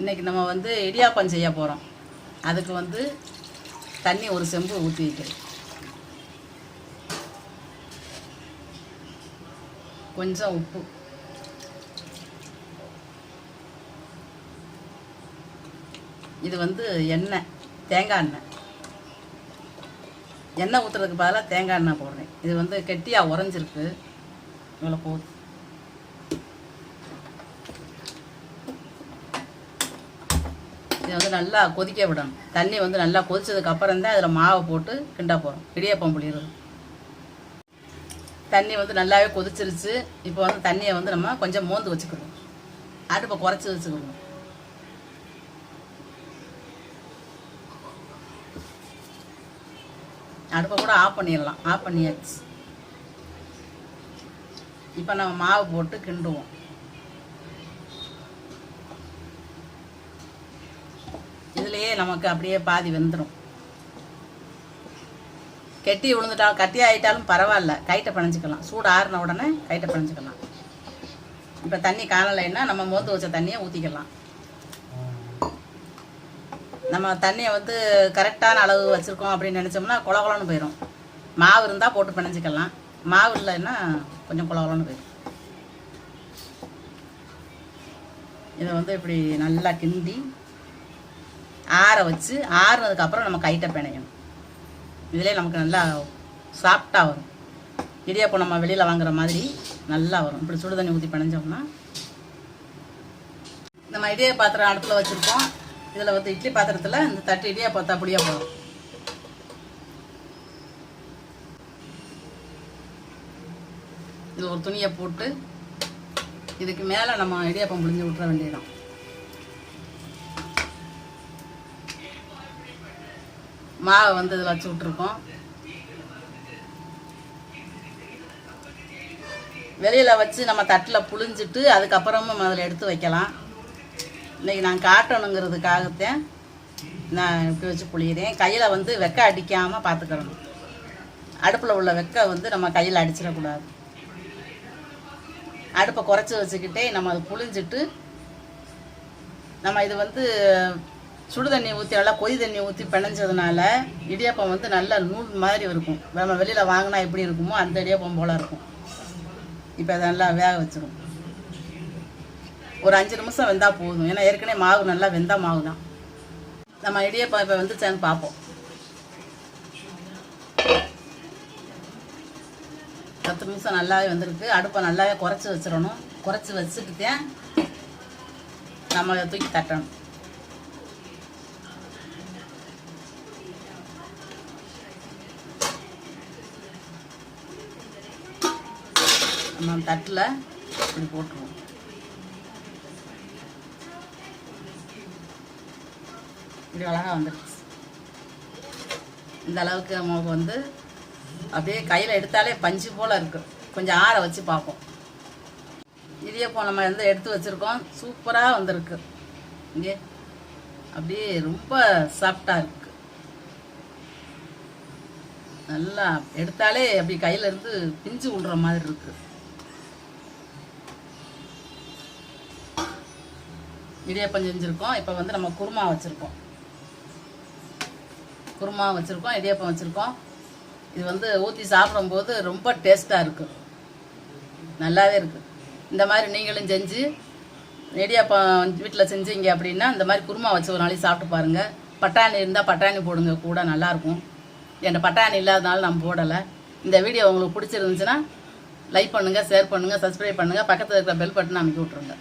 இன்னைக்கு நம்ம வந்து இடியாப்பம் செய்ய போகிறோம் அதுக்கு வந்து தண்ணி ஒரு செம்பு ஊற்றி வைக்கிறேன் கொஞ்சம் உப்பு. இது வந்து எண்ணெய் தேங்காய் எண்ணெய். எண்ணெய் ஊற்றுறதுக்கு பதிலாக தேங்காய் எண்ணெய் போடுறேன். இது வந்து கெட்டியாக உறைஞ்சிருக்கு. இவ்வளோ போதும். இதை வந்து நல்லா கொதிக்க விடணும். தண்ணி வந்து நல்லா கொதித்ததுக்கு அப்புறம் தான் அதில் மாவை போட்டு கிண்டா போகிறோம் இடியாப்பம் புளியறது. தண்ணி வந்து நல்லாவே கொதிச்சிருச்சு. இப்போ வந்து தண்ணியை வந்து நம்ம கொஞ்சம் மோந்து வச்சுக்கணும். அடுப்பை குறைச்சி வச்சுக்கணும். அடுப்பை கூட ஆஃப் பண்ணிடலாம். ஆஃப் பண்ணியாச்சு. இப்போ நம்ம மாவு போட்டு கிண்டுவோம். இதுலேயே நமக்கு அப்படியே பாதி வந்துடும் கெட்டி விழுந்துட்டாலும் கட்டி ஆகிட்டாலும் பரவாயில்ல. கைட்டை பிணைஞ்சிக்கலாம். சூடு ஆறின உடனே கைட்டை பிணைஞ்சிக்கலாம். இப்போ தண்ணி காணலைன்னா நம்ம மோந்து வச்ச தண்ணியை ஊற்றிக்கலாம் நம்ம தண்ணியை வந்து கரெக்டான அளவு வச்சுருக்கோம் அப்படின்னு நினச்சோம்னா குள போயிடும் மாவு இருந்தால் போட்டு பிணைஞ்சிக்கலாம். மாவு இல்லைன்னா கொஞ்சம் குளகுலன்னு போயிடும் இதை வந்து இப்படி நல்லா கிண்டி ஆற வச்சு ஆறுனதுக்கப்புறம் நம்ம கைட்ட பிணையணும். இதிலே நமக்கு நல்லா சாஃப்டாக வரும். இடியாப்பம் நம்ம வெளியில் வாங்குற மாதிரி நல்லா வரும். இப்படி சுடு தண்ணி ஊற்றி பிணைஞ்சோம்னா நம்ம இடிய பாத்திரம் அடுப்பில் வச்சுருக்கோம். இதில் வந்து இட்லி பாத்திரத்தில் இந்த தட்டு இடியா பார்த்தா அப்படியே போகும். இது ஒரு துணியை போட்டு இதுக்கு மேலே நம்ம இடியாப்பம் புழிஞ்சு விட்டுற வேண்டியதான் மாவை வந்து இதில் வச்சு விட்ருக்கோம் வெளியில் வச்சு நம்ம தட்டில் புழிஞ்சிட்டு அதுக்கப்புறமும் அதில் எடுத்து வைக்கலாம். இன்றைக்கி நான் காட்டணுங்கிறதுக்காகத்தான் நான் இப்படி வச்சு புளியிறேன் கையில் வந்து வெக்க அடிக்காமல் பார்த்துக்கணும். அடுப்பில் உள்ள வெக்க வந்து நம்ம கையில் அடிச்சிடக்கூடாது. அடுப்பை குறைச்சி வச்சுக்கிட்டே நம்ம அதை புழிஞ்சிட்டு நம்ம இது வந்து சுடு தண்ணி ஊற்றி நல்லா கொதி தண்ணி ஊற்றி பிணைஞ்சதுனால இடியாப்பம் வந்து நல்ல நூல் மாதிரி இருக்கும். நம்ம வெளியில் வாங்கினா எப்படி இருக்குமோ அந்த இடியாப்பம் போல் இருக்கும். இப்போ அதை நல்லா வேக வச்சிடும் ஒரு அஞ்சு நிமிஷம் வெந்தால் போதும். ஏன்னா ஏற்கனவே மாவு நல்லா வெந்தால் மாவு தான். நம்ம இடியாப்பம் இப்போ வந்துச்சான்னு பார்ப்போம். பத்து நிமிஷம் நல்லாவே வந்திருக்கு. அடுப்பை நல்லாவே குறைச்சி வச்சிடணும். குறைச்சி வச்சுக்கிட்டேன் நம்ம அதை தூக்கி தட்டணும். நம்ம தட்டில் இப்படி போட்டுருவோம். இப்படி அழகாக வந்துடுச்சு இந்த அளவுக்கு நமக்கு வந்து அப்படியே கையில் எடுத்தாலே பஞ்சு போல் இருக்கு. கொஞ்சம் ஆற வச்சு பார்ப்போம். இதே இடியப்பம் நம்ம வந்து எடுத்து வச்சுருக்கோம். சூப்பராக வந்திருக்கு. இங்கே அப்படியே ரொம்ப சாஃப்டாக இருக்கு. நல்லா எடுத்தாலே அப்படி கையிலேருந்து பிஞ்சு விடுற மாதிரி இருக்குது இடியப்பம் செஞ்சுருக்கோம். இப்போ வந்து நம்ம குருமா வச்சுருக்கோம். குருமா வச்சுருக்கோம் இடியப்பம் வச்சுருக்கோம். இது வந்து ஊற்றி சாப்பிடும்போது ரொம்ப டேஸ்ட்டாக இருக்குது நல்லாவே இருக்குது இந்த மாதிரி நீங்களும் செஞ்சு இடியாப்பம் வீட்டில் செஞ்சீங்க அப்படின்னா இந்த மாதிரி குருமா வச்சு ஒரு நாளைக்கு சாப்பிட்டு பாருங்கள் பட்டாணி இருந்தால் பட்டாணி போடுங்க கூட நல்லாயிருக்கும் என்கிட்ட பட்டாணி இல்லாதனால நான் போடலை. இந்த வீடியோ உங்களுக்கு பிடிச்சிருந்துச்சுன்னா லைக் பண்ணுங்கள் ஷேர் பண்ணுங்கள் சப்ஸ்கிரைப் பண்ணுங்கள் பக்கத்தில் இருக்கிற பெல் பட்டன் அமைக்கி விட்ருங்க